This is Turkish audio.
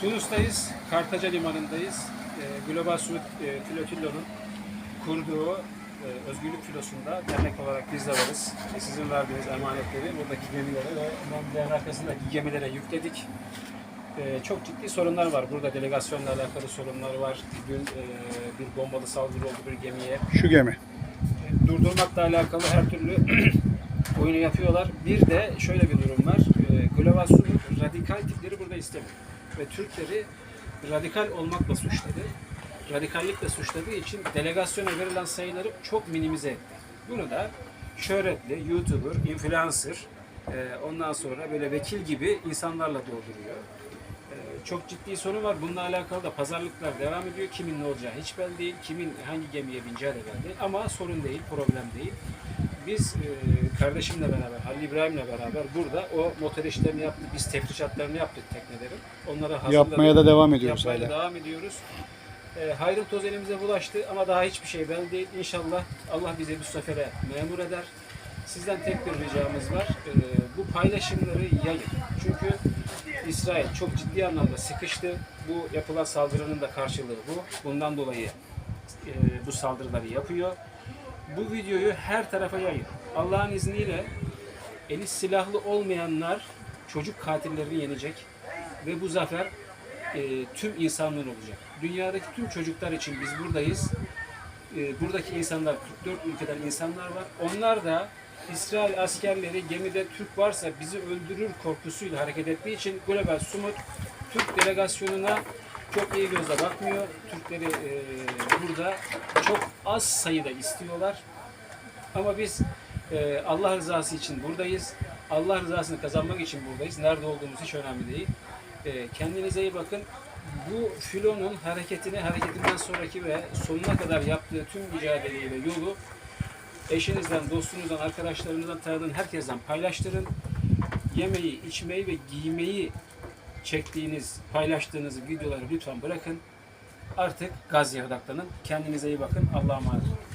Tunus'tayız, Kartaca Limanı'ndayız. Ee, Global Suud e, Flotillo'nun kurduğu e, özgürlük filosunda dernek olarak biz de varız. E, sizin verdiğiniz emanetleri buradaki gemilere ve Mendelerin arkasındaki gemilere yükledik. E, çok ciddi sorunlar var. Burada delegasyonla alakalı sorunlar var. Dün e, bir bombalı saldırı oldu bir gemiye. Şu gemi. Durdurmakla alakalı her türlü oyunu yapıyorlar. Bir de şöyle bir durum var. E, Global Suud radikal tipleri burada istemiyor. Ve Türkleri radikal olmakla suçladı. Radikallikle suçladığı için delegasyona verilen sayıları çok minimize etti. Bunu da şöhretli, YouTuber, influencer, e, ondan sonra böyle vekil gibi insanlarla dolduruyor. E, Çok ciddi sorun var. Bununla alakalı da pazarlıklar devam ediyor. Kimin ne olacağı hiç belli değil. Kimin hangi gemiye bineceği de belli değil. Ama sorun değil, problem değil. Biz e, kardeşimle beraber, Halil İbrahim'le beraber burada o motor işlerini yaptık. Biz tefrişatlarını yaptık teknelerin. Onlara hazırladık. Yapmaya da devam ediyoruz Yapmaya da hala. devam ediyoruz. E, hayrın toz elimize bulaştı ama daha hiçbir şey belli değil. İnşallah Allah bize bu sefere memur eder. Sizden tek bir ricamız var. E, bu paylaşımları yayın. Çünkü İsrail çok ciddi anlamda sıkıştı. Bu yapılan saldırının da karşılığı bu. Bundan dolayı e, bu saldırıları yapıyor. Bu videoyu her tarafa yayın. Allah'ın izniyle eli silahlı olmayanlar çocuk katillerini yenecek ve bu zafer e, tüm insanlığın olacak. Dünyadaki tüm çocuklar için biz buradayız. E, buradaki insanlar 44 ülkeden insanlar var. Onlar da İsrail askerleri gemide Türk varsa bizi öldürür korkusuyla hareket ettiği için Global Sumut Türk delegasyonuna çok iyi gözle bakmıyor. Türkleri e, burada çok az sayıda istiyorlar. Ama biz e, Allah rızası için buradayız. Allah rızasını kazanmak için buradayız. Nerede olduğumuz hiç önemli değil. E, kendinize iyi bakın. Bu filonun hareketini, hareketinden sonraki ve sonuna kadar yaptığı tüm mücadeleyi ve yolu eşinizden, dostunuzdan, arkadaşlarınızdan, tanıdığın herkesten paylaştırın. Yemeği, içmeyi ve giymeyi çektiğiniz, paylaştığınız videoları lütfen bırakın. Artık Gazze'ye odaklanın. Kendinize iyi bakın. Allah'a emanet olun.